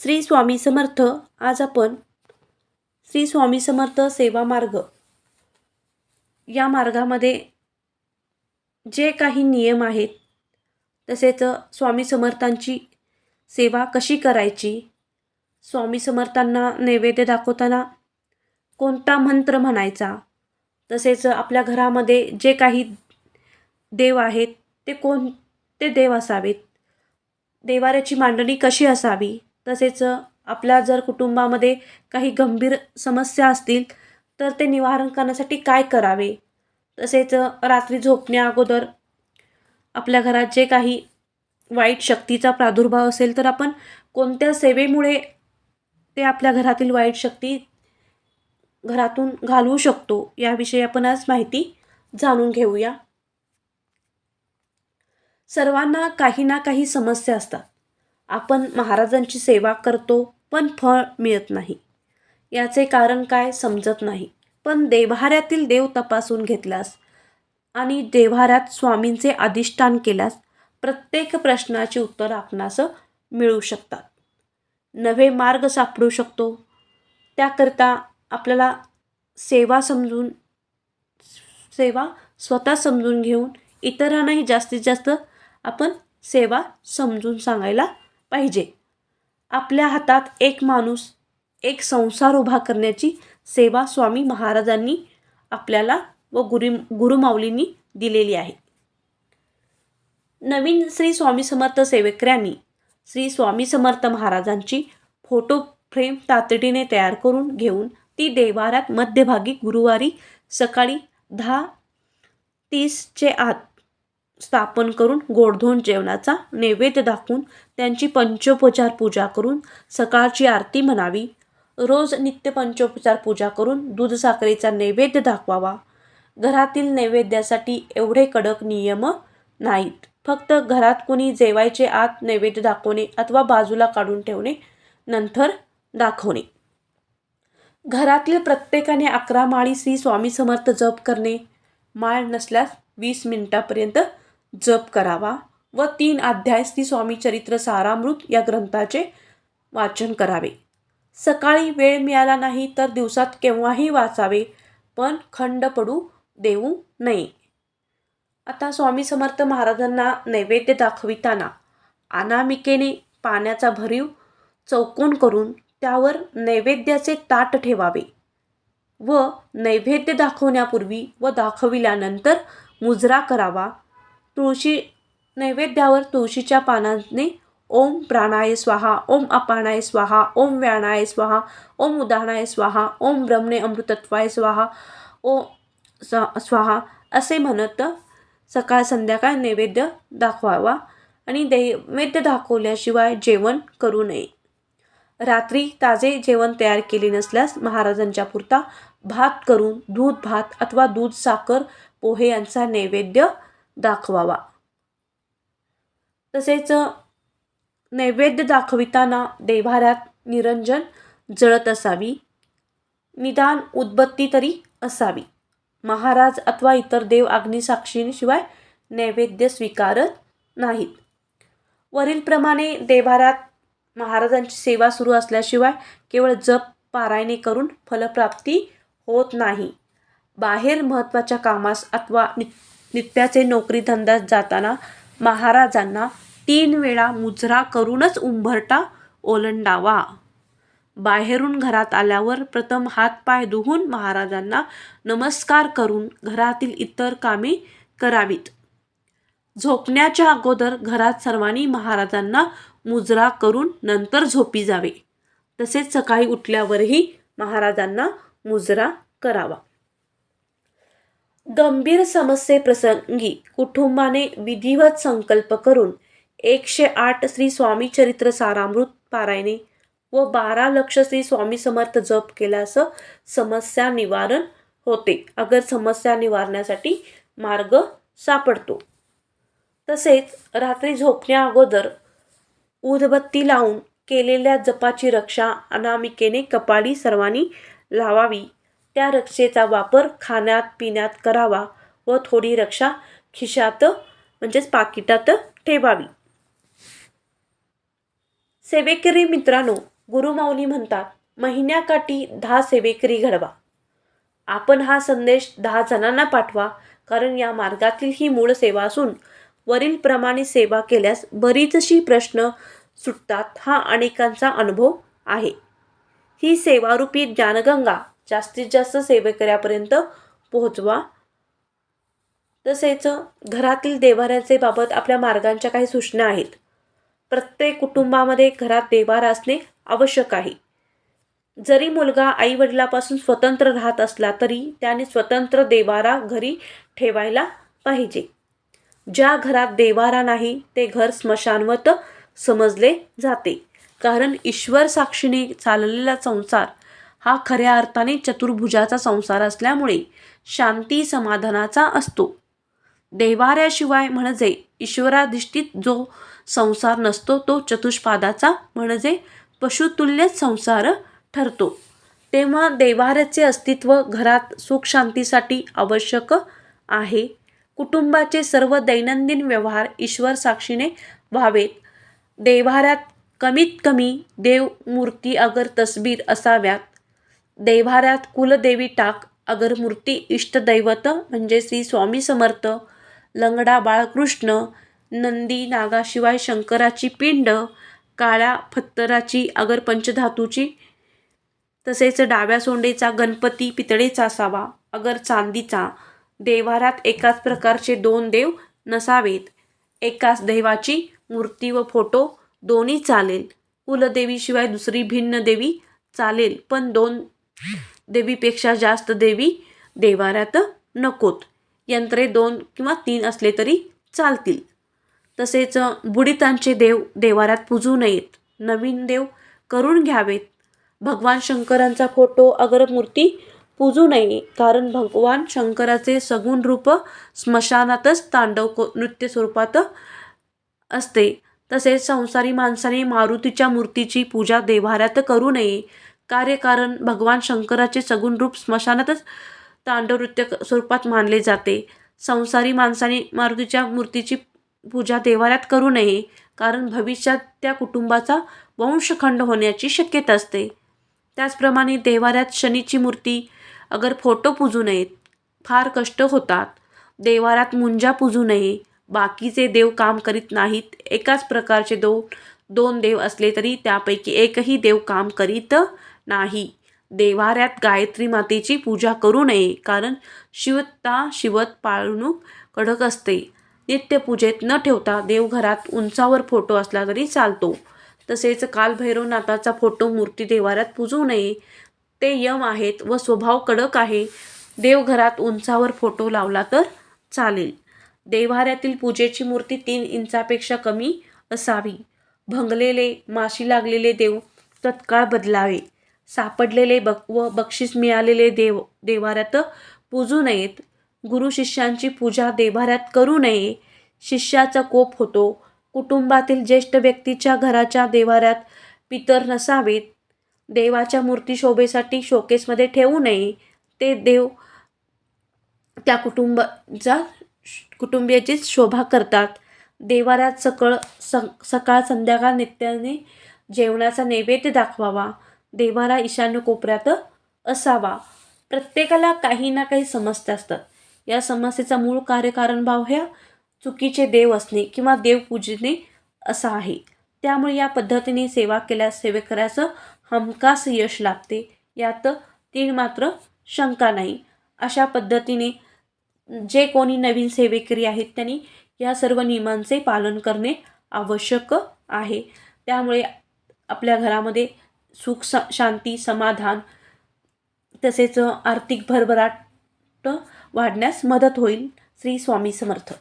श्री स्वामी समर्थ. आज आपण श्री स्वामी समर्थ सेवा मार्ग. या मार्गामध्ये जे काही नियम आहेत तसेच स्वामी समर्थांची सेवा कशी करायची स्वामी समर्थांना नैवेद्य दाखवताना कोणता मंत्र म्हणायचा तसेच आपल्या घरामध्ये जे काही देव आहेत ते कोणते देव असावेत. देवाऱ्याची मांडणी कशी असावी तसेच आपल्या जर कुटुंबामध्ये काही गंभीर समस्या असतील तर ते निवारण करण्यासाठी काय करावे? तसेच रात्री झोपण्या अगोदर आपल्या घरात जे काही वाईट शक्तीचा प्रादुर्भाव असेल तर आपण कोणत्या सेवेमुळे ते आपल्या घरातील वाईट शक्ती घरातून घालवू शकतो याविषयी आपण आज माहिती जाणून घेऊया. सर्वांना काही ना काही समस्या असतात. आपण महाराजांची सेवा करतो पण फळ मिळत नाही. याचे कारण काय समजत नाही. पण देव्हाऱ्यातील देव तपासून घेतल्यास आणि देव्हाऱ्यात स्वामींचे अधिष्ठान केल्यास प्रत्येक प्रश्नाचे उत्तर आपणास मिळू शकतात. नवे मार्ग सापडू शकतो. त्याकरता आपल्याला सेवा समजून सेवा स्वतः समजून घेऊन इतरांनाही जास्तीत जास्त आपण सेवा समजून सांगायला पाहिजे. आपल्या हातात एक माणूस एक संसार उभा करण्याची सेवा स्वामी महाराजांनी आपल्याला व गुरु गुरुमाऊलींनी दिलेली आहे. नवीन श्री स्वामी समर्थ सेवेकऱ्यांनी श्री स्वामी समर्थ महाराजांची फोटो फ्रेम तातडीने तयार करून घेऊन ती देवारात मध्यभागी गुरुवारी सकाळी दहा तीसचे आत स्थापन करून गोडधोन जेवणाचा नैवेद्य दाखवून त्यांची पंचोपचार पूजा करून सकाळची आरती म्हणावी. रोज नित्य पंचोपचार पूजा करून दूध साखरेचा नैवेद्य दाखवावा. घरातील नैवेद्यासाठी एवढे कडक नियम नाहीत. फक्त घरात कुणी जेवायचे आत नैवेद्य दाखवणे अथवा बाजूला काढून ठेवणे नंतर दाखवणे. घरातील प्रत्येकाने अकरा माळी श्री स्वामी समर्थ जप करणे. माळ नसल्यास वीस मिनिटापर्यंत जप करावा व तीन अध्याय श्री स्वामी चरित्र सारामृत या ग्रंथाचे वाचन करावे. सकाळी वेळ मिळाला नाही तर दिवसात केव्हाही वाचावे पण खंड पडू देऊ नये. आता स्वामी समर्थ महाराजांना नैवेद्य दाखविताना अनामिकेने पाण्याचा भरीव चौकोन करून त्यावर नैवेद्याचे ताट ठेवावे व नैवेद्य दाखवण्यापूर्वी व दाखविल्यानंतर मुजरा करावा तुळशी नैवेद्यावर तुळशीच्या पानाने ओम प्राणाय स्वाहा ओम अपानाय स्वाहा ओम व्याणाय स्वाहा ओम उदाहरणाय स्वाहा ओम ब्रह्मणे अमृतत्वाय स्वाहा ओ स्वाहा असे म्हणत सकाळ संध्याकाळ नैवेद्य दाखवावा आणि नैवेद्य दाखवल्याशिवाय जेवण करू नये. रात्री ताजे जेवण तयार केले नसल्यास महाराजांच्या पुरता भात करून दूध भात अथवा दूध साखर पोहे यांचा नैवेद्य दाखवावा. तसेच नैवेद्य दाखविताना देव्हाऱ्यात निरंजन जळत असावी. निदान उदबत्ती तरी असावी. महाराज अथवा इतर देव अग्निसाक्षींशिवाय नैवेद्य स्वीकारत नाहीत. वरीलप्रमाणे देवारात महाराजांची सेवा सुरू असल्याशिवाय केवळ जप पारायणे करून फलप्राप्ती होत नाही. बाहेर महत्त्वाच्या कामास अथवा नि नित्याचे नोकरी धंद्यात जाताना महाराजांना तीन वेळा मुजरा करूनच उंबरटा ओलंडावा. बाहेरून घरात आल्यावर प्रथम हातपाय धुवून महाराजांना नमस्कार करून घरातील इतर कामे करावीत. झोपण्याच्या अगोदर घरात सर्वांनी महाराजांना मुजरा करून नंतर झोपी जावे. तसेच सकाळी उठल्यावरही महाराजांना मुजरा करावा. गंभीर समस्येप्रसंगी कुटुंबाने विधिवत संकल्प करून एकशे आठ श्री स्वामी चरित्र सारामृत पारायणे व बारा लक्ष श्री स्वामी समर्थ जप केल्यास समस्या निवारण होते. अगर समस्या निवारण्यासाठी मार्ग सापडतो. तसेच रात्री झोपण्या अगोदर उदबत्ती लावून केलेल्या जपाची रक्षा अनामिकेने कपाळी सर्वांनी लावावी. त्या रक्षेचा वापर खाण्यात पिण्यात करावा व थोडी रक्षा खिशात म्हणजेच पाकिटात ठेवावी. सेवेकरी मित्रांनो गुरुमाऊली म्हणतात महिन्याकाठी दहा सेवेकरी घडवा. आपण हा संदेश दहा जणांना पाठवा कारण या मार्गातील ही मूळ सेवा असून वरील प्रमाणे सेवा केल्यास बरीचशी प्रश्न सुटतात हा अनेकांचा अनुभव आहे. ही सेवारूपी ज्ञानगंगा जास्तीत जास्त सेवेकऱ्यापर्यंत पोहोचवा. तसेच घरातील देवाऱ्याचे बाबत आपल्या मार्गांच्या काही सूचना आहेत. प्रत्येक कुटुंबामध्ये घरात देवारा असणे आवश्यक आहे. जरी मुलगा आई वडिलापासून स्वतंत्र राहत असला तरी त्याने स्वतंत्र देवारा घरी ठेवायला पाहिजे. ज्या घरात देवारा नाही ते घर स्मशानवत समजले जाते. कारण ईश्वर साक्षीने चाललेला संसार हा खऱ्या अर्थाने चतुर्भुजाचा संसार असल्यामुळे शांती समाधानाचा असतो. देवाऱ्याशिवाय म्हणजे ईश्वराधिष्ठित जो संसार नसतो तो चतुष्पादाचा म्हणजे पशुतुल्यच संसार ठरतो. तेव्हा देवाऱ्याचे अस्तित्व घरात सुखशांतीसाठी आवश्यक आहे. कुटुंबाचे सर्व दैनंदिन व्यवहार ईश्वर साक्षीने व्हावेत. देवाऱ्यात कमीत कमी देव मूर्ती अगर तसबीर असाव्यात. देवाऱ्यात कुलदेवी टाक अगर मूर्ती इष्टदैवत म्हणजे श्री स्वामी समर्थ लंगडा बाळकृष्ण नंदी नागाशिवाय शंकराची पिंड काळ्या फत्तराची अगर पंचधातूची तसेच डाव्या सोंडेचा गणपती पितळेचा असावा अगर चांदीचा. देवारात एकाच प्रकारचे दोन देव नसावेत. एकाच देवाची मूर्ती व फोटो दोन्ही चालेल. कुलदेवीशिवाय दुसरी भिन्न देवी चालेल पण दोन देवीपेक्षा जास्त देवी देवाऱ्यात नकोत. यंत्रे दोन किंवा तीन असले तरी चालतील. तसेच बुडितांचे देव देवाऱ्यात पूजू नयेत. नवीन देव करून घ्यावेत. भगवान शंकरांचा फोटो अगर मूर्ती पूजू नये. कारण भगवान शंकराचे सगुण रूप स्मशानातच तांडव को नृत्य स्वरूपात असते. तसेच संसारी माणसाने मारुतीच्या मूर्तीची पूजा देवाऱ्यात करू नये. कार्यकारण भगवान शंकराचे सगुण रूप स्मशानातच तांडव नृत्य स्वरूपात मानले जाते. संसारी माणसाने मारुतीच्या मूर्तीची पूजा देवाऱ्यात करू नये कारण भविष्यात त्या कुटुंबाचा वंशखंड होण्याची शक्यता असते. त्याचप्रमाणे देवाऱ्यात शनीची मूर्ती अगर फोटो पूजू नयेत फार कष्ट होतात. देवाऱ्यात मुंजा पूजू नये बाकीचे देव काम करीत नाहीत एकाच प्रकारचे दो दोन देव असले तरी त्यापैकी एकही देव काम करीत नाही. देवाऱ्यात गायत्री मातेची पूजा करू नये कारण शिवता शिवत पाळणूक कडक असते. नित्यपूजेत न ठेवता देवघरात उंचावर फोटो असला तरी चालतो. तसेच कालभैरवनाथाचा फोटो मूर्ती देवाऱ्यात पूजू नये. ते यम आहेत व स्वभाव कडक आहे. देवघरात उंचावर फोटो लावला तर चालेल. देवाऱ्यातील पूजेची मूर्ती तीन इंचापेक्षा कमी असावी. भंगलेले माशी लागलेले देव तत्काळ बदलावे. सापडलेले बक व बक्षीस मिळालेले देव देवाऱ्यात पूजू नयेत. गुरु शिष्यांची पूजा देवाऱ्यात करू नये. शिष्याचा कोप होतो. कुटुंबातील ज्येष्ठ व्यक्तीच्या घराच्या देवाऱ्यात पितर नसावेत. देवाच्या मूर्ती शोभेसाठी शोकेसमध्ये ठेवू नये. ते देव त्या कुटुंबाचा कुटुंबियाचीच शोभा करतात. देवाऱ्यात सकळ स सकाळ संध्याकाळ नित्याने जेवणाचा नैवेद्य दाखवावा. देवाला ईशान्य कोपऱ्यात असावा. प्रत्येकाला काही ना काही समस्या असतात या समस्येचा मूळ कार्यकारण भाव ह्या चुकीचे देव असणे किंवा देव पूजणे असा आहे. त्यामुळे या पद्धतीने सेवा केल्यास सेवेकऱ्याचं हमखास यश लाभते. यात तीळ मात्र शंका नाही. अशा पद्धतीने जे कोणी नवीन सेवेकरी आहेत त्यांनी या सर्व नियमांचे पालन करणे आवश्यक आहे. त्यामुळे आपल्या घरामध्ये सुख स शांती समाधान तसेच आर्थिक भरभराट वाढण्यास मदत होईल. श्री स्वामी समर्थ.